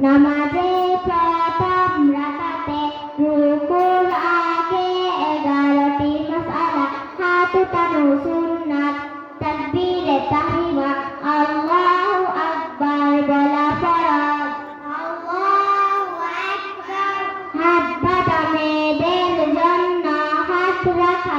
নামাজে প্রথম রাকাতে রুকুর আগে এগারোটি মাসালা হাত উঠানো সুন্নাত তাকবীরে তাহরিমা আল্লাহু আকবার বলা ফরজ। আল্লাহু আকবার। হাত বাঁধা মেয়েদের জন্য হাত রাখা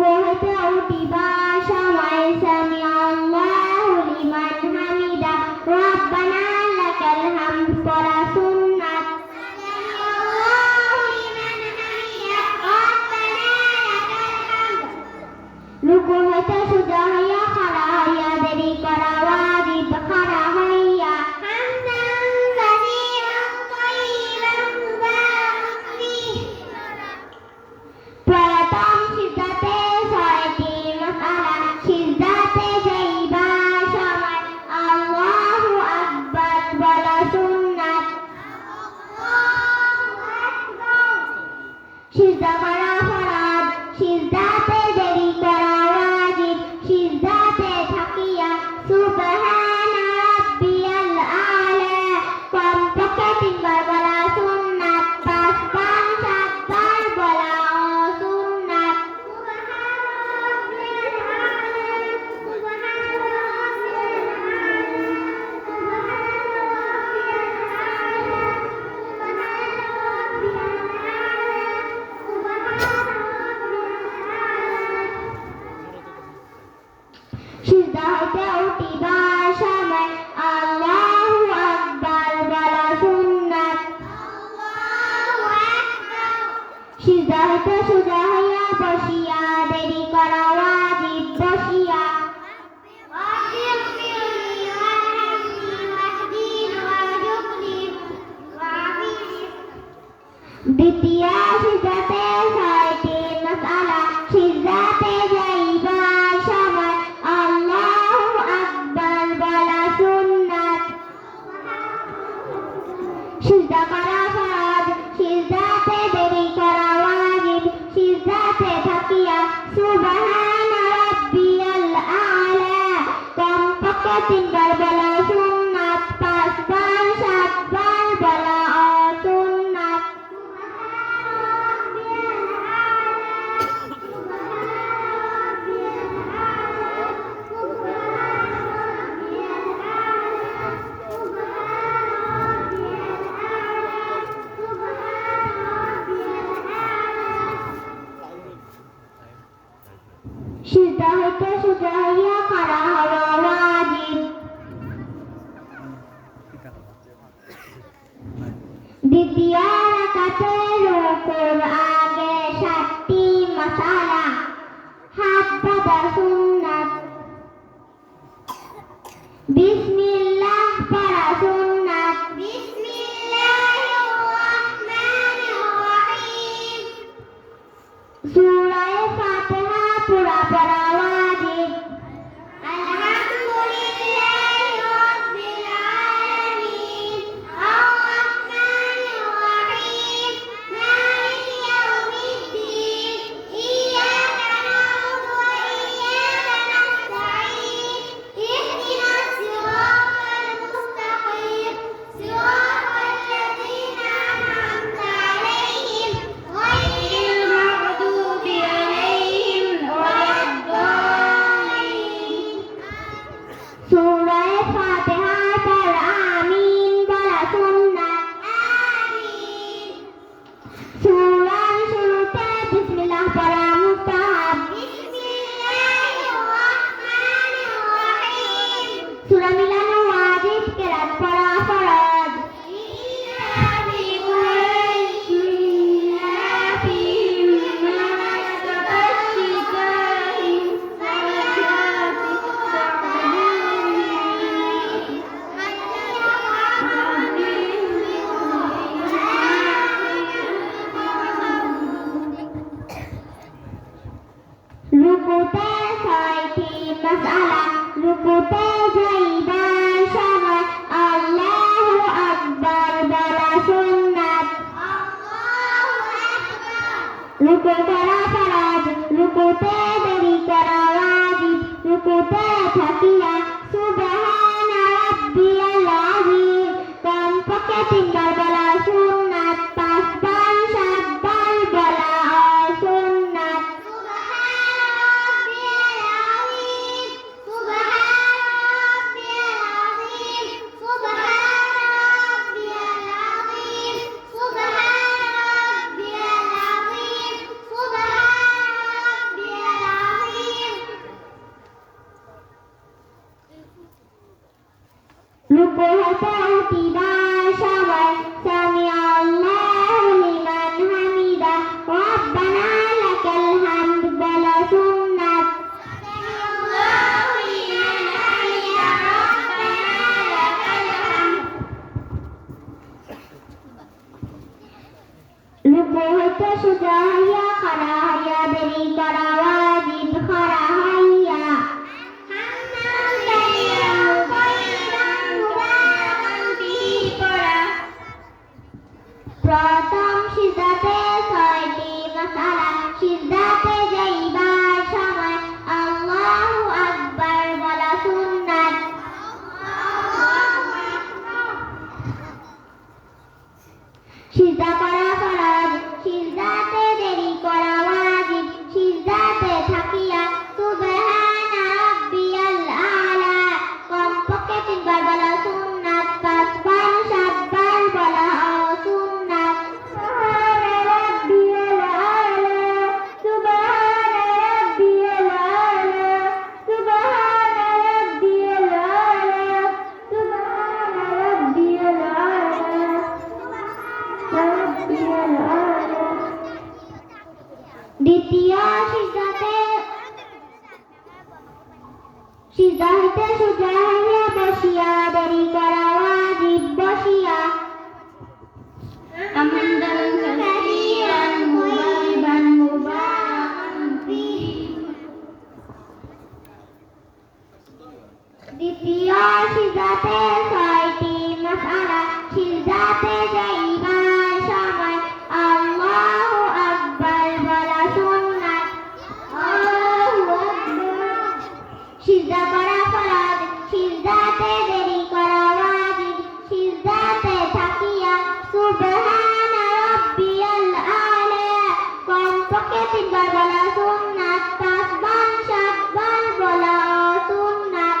我还在屋顶把 উঠো সোজা হইয়া বসিয়া দেরি করা ওয়াজিব বসিয়া। দ্বিতীয় সিজাতে সিজদা হইতে সোজা হইয়া খাড়া হল রাজীব দ্বিতীয় রাকাতে রুকুর আগে সাতটি মশালা হাত বাঁধা সুন্নাত বিসমিল্লাহ পড়া সুন্নাত বিসমিল্লাহির রহমানির সুরা মিলানো ওয়াজিব কেরাত পড়া ফরজ। রুকুতে ছয়টি মশালা কোথায় যাইবা 如果还在乎你吗 ইতিহাস ইজাতে সিজাহিতে সোজা হইয়া বসিয়া দেরি করা ওয়াজিব বসিয়া আমান্দান কাসিরান মুবাইবান মুবারাকান ফি দ্বিতীয় সিজাতে ছয়টি মাসআলা সিজাতে যাই মাকে চিৎকার বলা, সুন্নাত তাসবান সাতবার বলা, সুন্নাত।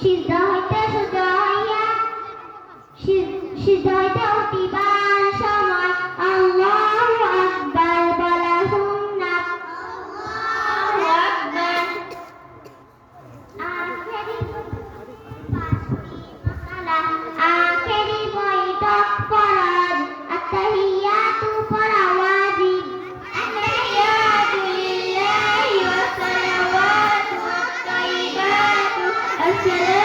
সিদ্ধ হইতে সুদ্ধ হইয়া সিদ্ধ হইতে অতি Yeah.